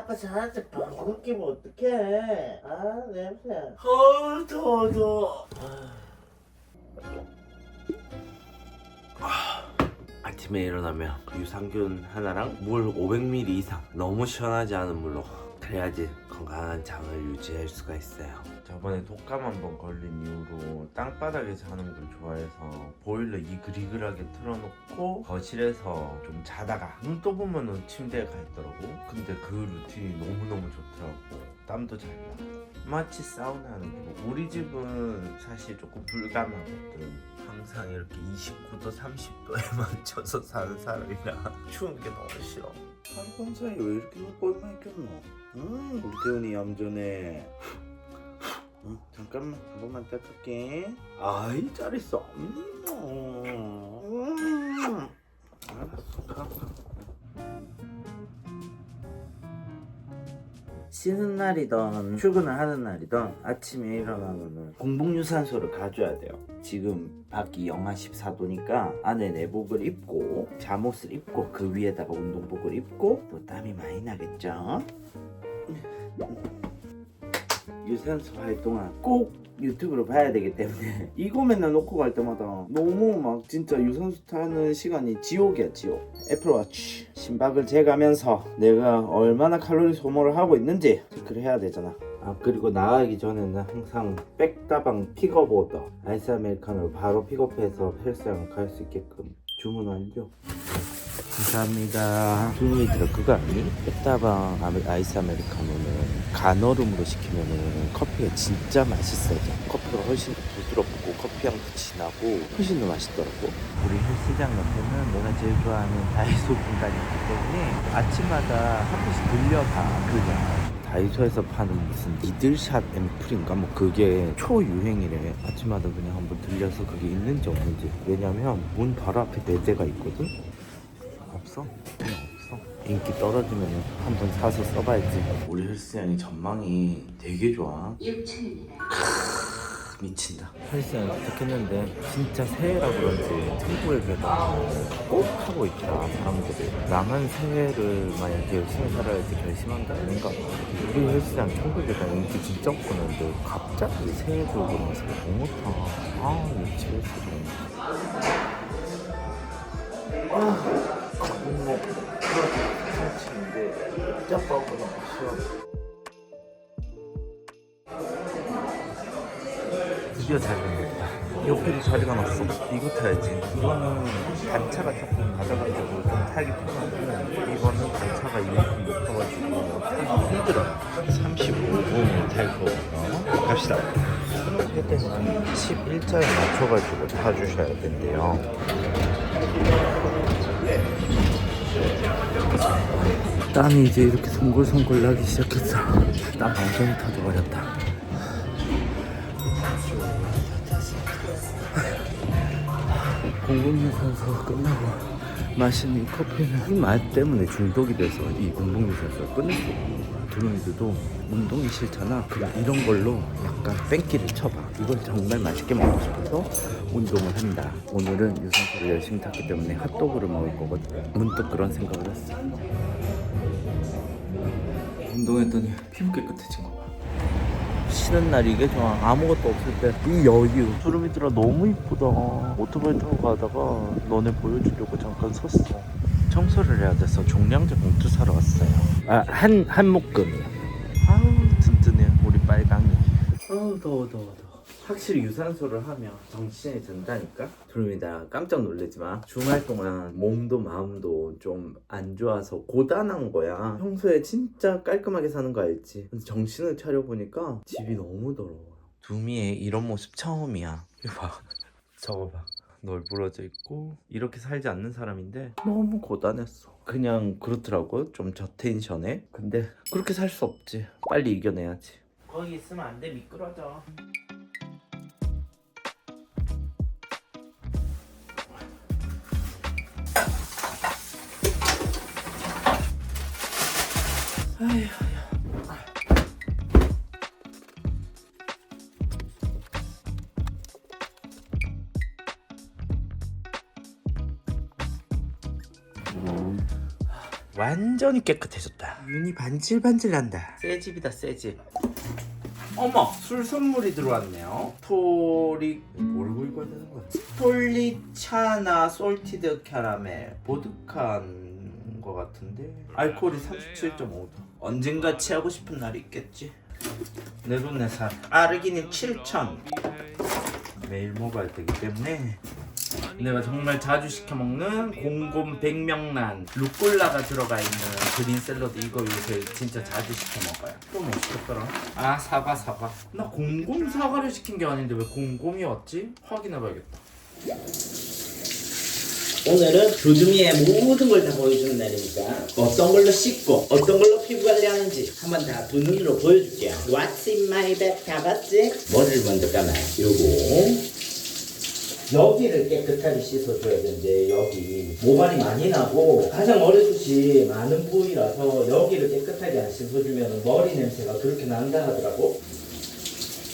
아빠 저한테 방귀 끼면 어떡해? 아 냄새. 어우 더워 더워 아침에 일어나면 유산균 하나랑 물 500ml 이상. 너무 시원하지 않은 물로 그래야지 건강한 장을 유지할 수가 있어요. 저번에 독감 한번 걸린 이후로 땅바닥에 자는 걸 좋아해서 보일러 이글이글하게 틀어놓고 거실에서 좀 자다가 눈 떠보면은 침대에 가 있더라고. 근데 그 루틴이 너무너무 좋더라고. 땀도 잘 나. 마치 사우나 하는 기분 우리 집은 사실 조금 불감하거든. 항상 이렇게 29도 30도에 맞춰서 사는 사람이라 추운 게 너무 싫어. 한번 사이 왜 이렇게 꼴만 꼈노? 음 우리 태훈이 얌전해 응, 잠깐만 한 번만 닦을게 아이 잘했어 음, 음. 알았어 가, 가. 쉬는 날이든 출근을 하는 날이든 아침에 일어나면은 공복유산소를 가져야 돼요. 지금 밖이 영하 14도니까 안에 내복을 입고 잠옷을 입고 그 위에다가 운동복을 입고 또 땀이 많이 나겠죠. 유산소 활동을 꼭 유튜브로 봐야 되기 때문에 이거 맨날 놓고 갈 때마다 너무 막 진짜 유산소 타는 시간이 지옥이야 지옥 애플워치 심박을 재가면서 내가 얼마나 칼로리 소모를 하고 있는지 체크를 해야 되잖아 아 그리고 나가기 전에는 항상 백다방 픽업오더 아이스 아메리카노를 바로 픽업해서 헬스장 갈 수 있게끔 주문 완료 감사합니다. 주문이들어 그거 아니? 백다방 아메- 아이스 아메리카노는 간얼음으로 시키면은 커피가 진짜 맛있어져. 커피가 훨씬 더 부드럽고 커피 향도 진하고 훨씬 더 맛있더라고. 우리 헬스장 옆에는 내가 제일 좋아하는 다이소 공간이 있기 때문에 아침마다 한 번씩 들려봐. 그냥. 다이소에서 파는 무슨 니들샷 앰플인가 뭐 그게 초유행이래 아침마다 그냥 한번 들려서 그게 있는지 없는지 왜냐면 문 바로 앞에 네 대가 있거든 없어? 그냥 없어. 인기 떨어지면 한번 사서 써봐야지. 우리 헬스장이 전망이 되게 좋아. 6층입니다. 미친다. 헬스장 도착했는데 진짜 새해라 그런지 천국의 계단 꼭 하고 있다 사람들이. 나만 새해를 만약에 열심히 살아야지 결심한 게 아닌가 봐. 우리 헬스장 천국의 계단 인기 진짜 없었는데 갑자기 새해 들고 나서 너무 타. 아 미치겠어. 아, 치인데 짭밥보다 싫어. 드디어 났다. 옆에도 자리가 났어. 이거 타야지. 이거는 단차가 조금 낮아가지고 좀 타기 편하고 이거는 단차가 이만큼 높아가지고 타기 힘들어. 35분을 탈 거고요. 갑시다. 수능 때는 11자에 맞춰가지고 타주셔야 된대요. 땀이 이제 이렇게 송골송골 나기 시작했어. 땀 완전히 터져버렸다. 공복유산소 끝나고 마시는 이 커피는 이 맛 때문에 중독이 돼서 이 공복유산소를 끊을 수 없는. 드로이드도 운동이 싫잖아. 그럼 이런 걸로 약간 뺑기를 쳐봐. 이걸 정말 맛있게 먹고 싶어서 운동을 한다. 오늘은 유산소를 열심히 탔기 때문에 핫도그를 먹을 거거든. 문득 그런 생각을 했어. 운동했더니 피부 깨끗해진 거 봐. 쉬는 날 이게 좋아 아무것도 없을 때. 이 여유. 두루미들아 너무 이쁘다. 오토바이 타고 가다가 너네 보여주려고 잠깐 섰어. 청소를 해야 돼서 종량제 봉투 사러 왔어요. 아 한 한 묶음이요. 아우 든든해. 우리 빨강이. 아우 더워 더워 더워 확실히 유산소를 하면 정신이 든다니까? 두루미들아 깜짝 놀라지 마. 주말 동안 몸도 마음도 좀 안 좋아서 고단한 거야. 평소에 진짜 깔끔하게 사는 거 알지? 근데 정신을 차려보니까 집이 너무 더러워요 두미의 이런 모습 처음이야. 이거 봐. 저거 봐. 널브러져 있고 이렇게 살지 않는 사람인데 너무 고단했어. 그냥 그렇더라고. 좀 저텐션에. 근데 그렇게 살 수 없지. 빨리 이겨내야지. 거기 있으면 안 돼. 미끄러져 완전히 깨끗해졌다. 윤이 반질반질 난다. 새집이다, 새집. 어머, 술 선물이 들어왔네요. 토리 모르고 읽어야 되는 거야? 스톨리차나 솔티드 캐러멜 보드카 인것 같은데 알코올이 37.5도 언젠가 취하고 싶은 날이 있겠지 내돈내산 아르기닌 7000 매일 먹어야 되기 때문에 내가 정말 자주 시켜 먹는 공곰 백명란 루꼴라가 들어가 있는 그린 샐러드 이거 요새 진짜 자주 시켜 먹어요. 또 뭐 시켰더라? 아 사과 사과. 나 공곰 사과를 시킨 게 아닌데 왜 공곰이 왔지? 확인해봐야겠다. 오늘은 두둥이의 모든 걸 다 보여주는 날이니까 어떤 걸로 씻고 어떤 걸로 피부 관리하는지 한번 다 두 눈으로 보여줄게요. What's in my bag? 다 봤지? 머리를 먼저 감아요? 요거. 여기를 깨끗하게 씻어줘야 되는데 여기 모발이 많이 나고 가장 어려듯이 많은 부위라서 여기를 깨끗하게 안 씻어주면 머리 냄새가 그렇게 난다 하더라고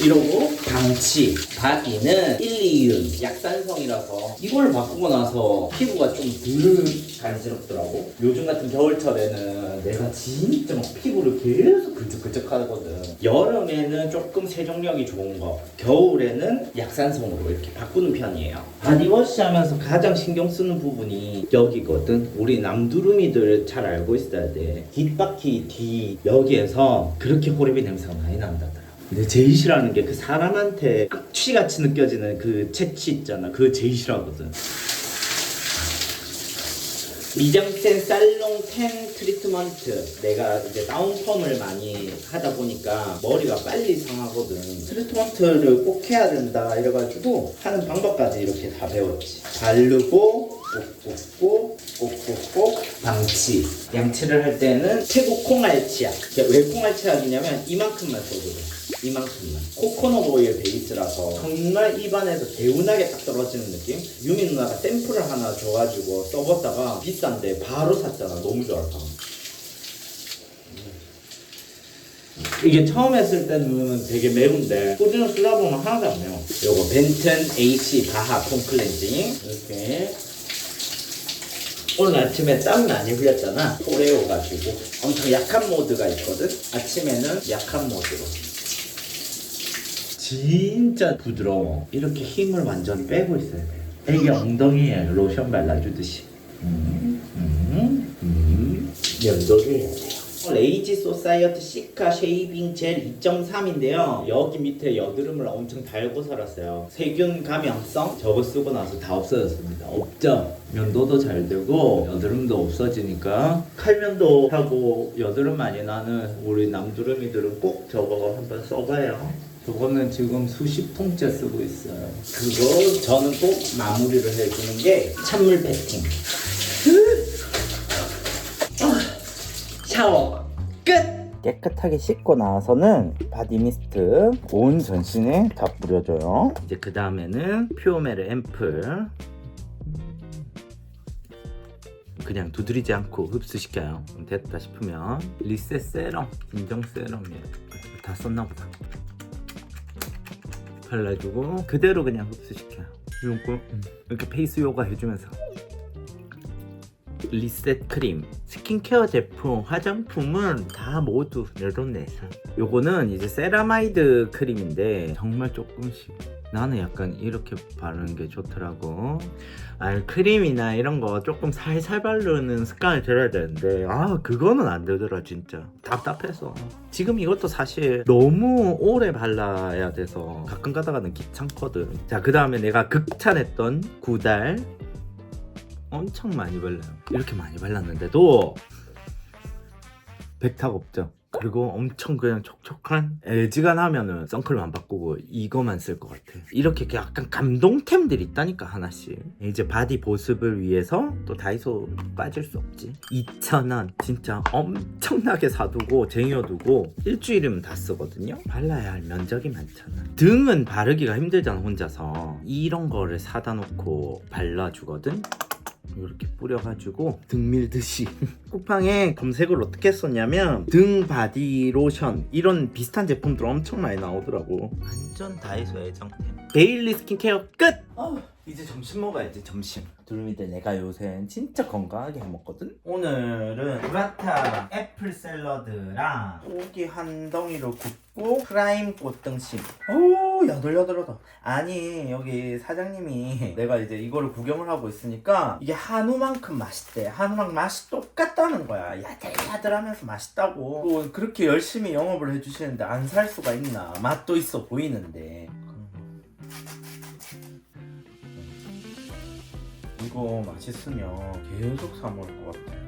이러고 방치 바디는 1, 2윤 약산성이라서 이걸 바꾸고 나서 피부가 좀덜 간지럽더라고. 요즘 같은 겨울철에는 내가 진짜 막 피부를 계속 긁적긁적 하거든. 여름에는 조금 세정력이 좋은 거 겨울에는 약산성으로 이렇게 바꾸는 편이에요. 바디워시 하면서 가장 신경 쓰는 부분이 여기거든. 우리 남두루미들 잘 알고 있어야 돼. 뒷바퀴 뒤 여기에서 그렇게 호르비 냄새가 많이 난다더라 근데 싫어하는 게 그 사람한테 끝취같이 느껴지는 그 채취 있잖아. 제일 싫어하거든. 미장센 살롱 텐 트리트먼트 내가 이제 다운펌을 많이 하다 보니까 머리가 빨리 상하거든 트리트먼트를 꼭 해야 된다 이래가지고 하는 방법까지 이렇게 다 배웠지 바르고 꼭 꽂고 꼭 꽂고 방치. 양치를 할 때는 최고 콩알치약. 왜 콩알치약이냐면 이만큼만 써거든 이만큼만. 코코넛 오일 베이스라서 정말 입안에서 개운하게 딱 떨어지는 느낌? 유미 누나가 샘플을 하나 줘가지고 써봤다가 비싼데 바로 샀잖아. 너무 좋았다 이게 처음 했을 때는 되게 매운데 꾸준히 쓰다 보면 하나도 안 매워. 요거 벤튼 AC 바하 폼 클렌징. 이렇게 오늘 아침에 땀 많이 흘렸잖아. 토레오 가지고. 엄청 약한 모드가 있거든. 아침에는 약한 모드로. 진짜 부드러워. 이렇게 힘을 완전 빼고 있어야 돼. 애기 엉덩이에 로션 발라주듯이. 음, 음, 음. 면도를 해야 돼요 레이지 소사이어티 시카 쉐이빙 젤 2.3인데요. 여기 밑에 여드름을 엄청 달고 살았어요. 세균 감염성? 저거 쓰고 나서 다 없어졌습니다. 없죠. 면도도 잘 되고 여드름도 없어지니까. 칼면도 하고 여드름 많이 나는 우리 남두름이들은 꼭 저거 한번 써봐요. 저거는 지금 수십 통째 쓰고 있어요. 그거 저는 꼭 마무리를 해주는 게 찬물 패팅 샤워 끝! 깨끗하게 씻고 나서는 바디 미스트 온 전신에 다 뿌려줘요. 이제 그 다음에는 퓨어메르 앰플 그냥 두드리지 않고 흡수시켜요. 됐다 싶으면 리셋 세럼, 진정 세럼이에요. 다 썼나 보다. 발라주고 그대로 그냥 흡수시켜요. 요거 이렇게 페이스 요가 해주면서 리셋 크림 스킨케어 제품 화장품은 다 모두 내돈내산 요거는 이제 세라마이드 크림인데 정말 조금씩 나는 약간 이렇게 바르는 게 좋더라고. 아 크림이나 이런 거 조금 살살 바르는 습관을 들여야 되는데 아 그거는 안 되더라 진짜. 답답해서. 지금 이것도 사실 너무 오래 발라야 돼서 가끔 가다가는 귀찮거든. 자 그 다음에 내가 극찬했던 구달 엄청 많이 발라요. 이렇게 많이 발랐는데도 백탁 없죠. 그리고 엄청 그냥 촉촉한 LG가 나면은 선크림 안 바꾸고 이거만 쓸 것 같아. 이렇게 약간 감동템들이 있다니까 하나씩. 이제 바디 보습을 위해서 또 다이소 빠질 수 없지. 2,000원 진짜 엄청나게 사두고 쟁여두고 일주일이면 다 쓰거든요. 발라야 할 면적이 많잖아. 등은 바르기가 힘들잖아 혼자서. 이런 거를 사다 놓고 발라주거든. 이렇게 뿌려가지고 등 밀듯이 쿠팡에 검색을 어떻게 했었냐면 등 바디 로션 이런 비슷한 제품들 엄청 많이 나오더라고. 완전 다이소 애정템. 데일리 스킨케어 끝! 이제 점심 먹어야지 점심. 두루미들 내가 요새 진짜 건강하게 해먹거든? 오늘은 브라타 애플 샐러드랑 고기 한 덩이로 굽고 프라임 꽃등심. 오 야들야들하다 아니 여기 사장님이 내가 이제 이거를 구경을 하고 있으니까 이게 한우만큼 맛있대. 한우랑 맛이 똑같다는 거야. 야들야들하면서 맛있다고. 또 그렇게 열심히 영업을 해주시는데 안 살 수가 있나? 맛도 있어 보이는데. 이거 맛있으면 계속 사 먹을 것 같아.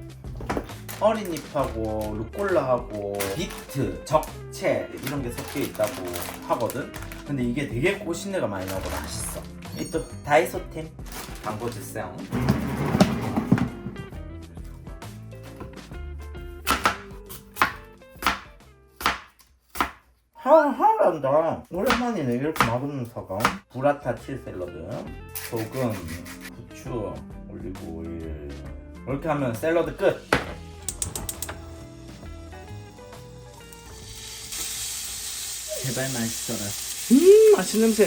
어린 잎하고 루꼴라하고 비트, 적채 이런 게 섞여 있다고 하거든. 근데 이게 되게 고신내가 많이 나고 맛있어. 이 또 다이소템 광고 주세요. 하하란다. 오랜만이네 이렇게 맛없는 사과. 브라타 칠 샐러드, 소금, 후추, 올리브 오일. 이렇게 하면 샐러드 끝. 제발 맛있어라. 음 맛있는 냄새.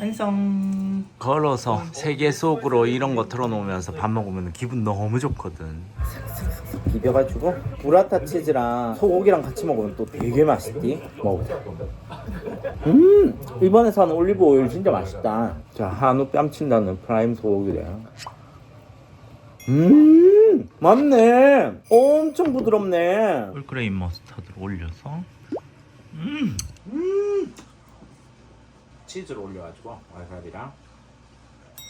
완성. 걸어서 세계 속으로 이런 거 틀어놓으면서 밥 먹으면 기분 너무 좋거든. 비벼가지고 브라타 치즈랑 소고기랑 같이 먹으면 또 되게 맛있디. 먹어보자. 음 이번에 산 올리브 오일 진짜 맛있다. 자 한우 뺨친다는 프라임 소고기래. 음 맞네. 엄청 부드럽네. 홀그레인 머스타드를 올려서 음, 음. 치즈를 올려가지고 와사비랑.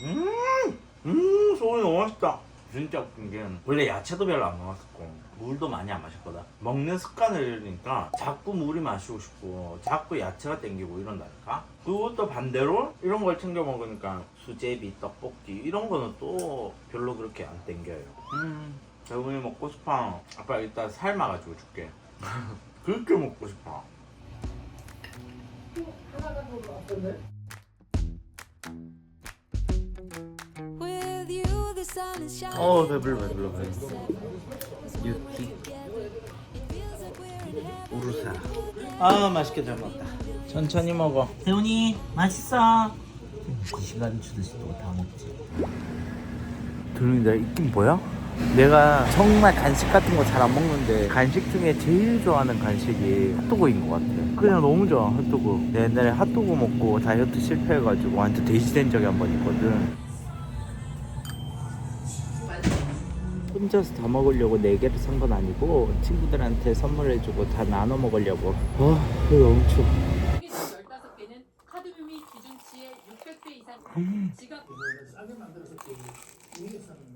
음, 음! 소고기 너무 맛있다. 진짜 웃긴 게 원래 야채도 별로 안 먹었었고 물도 많이 안 마셨거든. 먹는 습관을 잃으니까 자꾸 물이 마시고 싶고 자꾸 야채가 땡기고 이런다니까. 그것도 반대로 이런 걸 챙겨 먹으니까 수제비, 떡볶이 이런 거는 또 별로 그렇게 안 땡겨요. 음. 대훈이 먹고 싶어. 아빠 이따 삶아가지고 줄게. 그렇게 먹고 싶어 어 배불러 배불러 배불러. 유키 우루사. 아 맛있게 잘 먹었다. 천천히 먹어. 태훈이 맛있어. 이 시간 주듯이 또 다 먹지. 두루미 나 있긴 뭐야? 내가 정말 간식 같은 거 잘 안 먹는데 간식 중에 제일 좋아하는 간식이 핫도그인 것 같아. 그냥 너무 좋아 핫도그. 내 옛날에 핫도그 먹고 다이어트 실패해가지고 완전 돼지 된 적이 한 번 있거든. 혼자서 다 먹으려고 네 개를 산 건 아니고 친구들한테 선물해주고 다 나눠 먹으려고. 아 이거 너무 추워. 15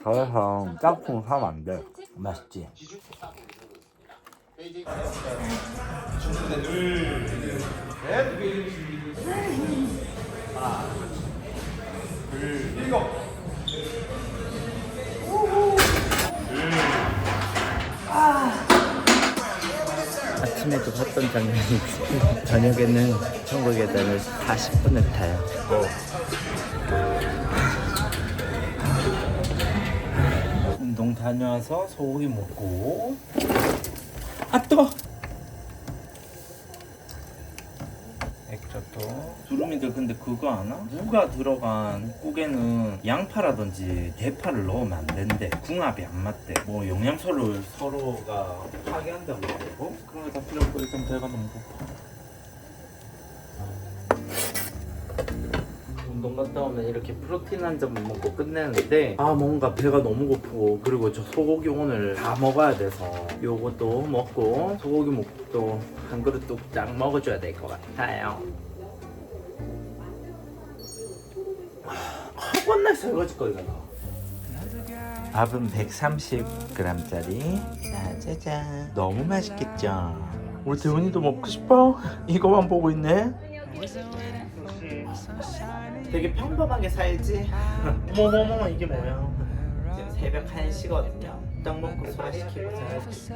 저에서 짝퉁 사면 안 돼 맛있지? 아침에도 봤던 장면이 저녁에는 천국 계단을 40분을 타요. 다녀와서 소고기 먹고. 아 뜨거 액젓도. 두루미들 근데 그거 아나? 무가 들어간 국에는 양파라든지 대파를 넣으면 안 된대. 궁합이 안 맞대. 뭐 영양소를 서로가 파괴한다고 그러고. 그런 거 다 필요 없고 일단 배가 너무 고파 운동 갔다 오면 이렇게 프로틴 한점 먹고 끝내는데 아 뭔가 배가 너무 고프고 그리고 저 소고기 오늘 다 먹어야 돼서 요것도 먹고 소고기 묵도 한 그릇 뚝딱 먹어줘야 될 것 같아요. 맨날 설거지 거리가 나와. 밥은 130g짜리. 짜자잔. 너무 맛있겠죠? 우리 대훈이도 먹고 싶어? 이거만 보고 있네 되게 평범하게 살지? 어머머머 이게 뭐야? 지금 새벽 1시거든요. 딱 먹고 소화시키고 자야지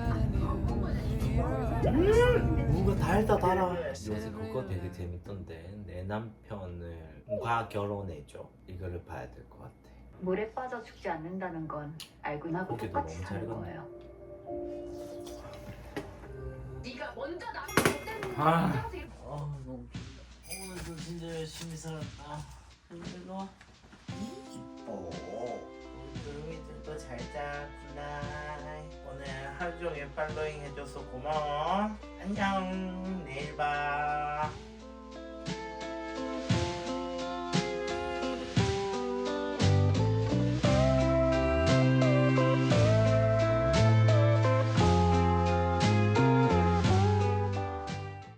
음! 뭔가 달다 달아. 요새 그거 되게 재밌던데 내 남편을 과 결혼해줘. 이거를 봐야 될 것 같아. 물에 빠져 죽지 않는다는 건 알고 나고 고기도 똑같이 너무 사는 잘 익었네. 거예요. 네가 먼저 나 아, 아 너무 하루 진짜 열심히 살았다. 일로 와 이뻐. 우리 두루미들도 잘자. 굿나잇. 오늘 하루 종일 팔로잉 해줘서 고마워. 안녕. 내일 봐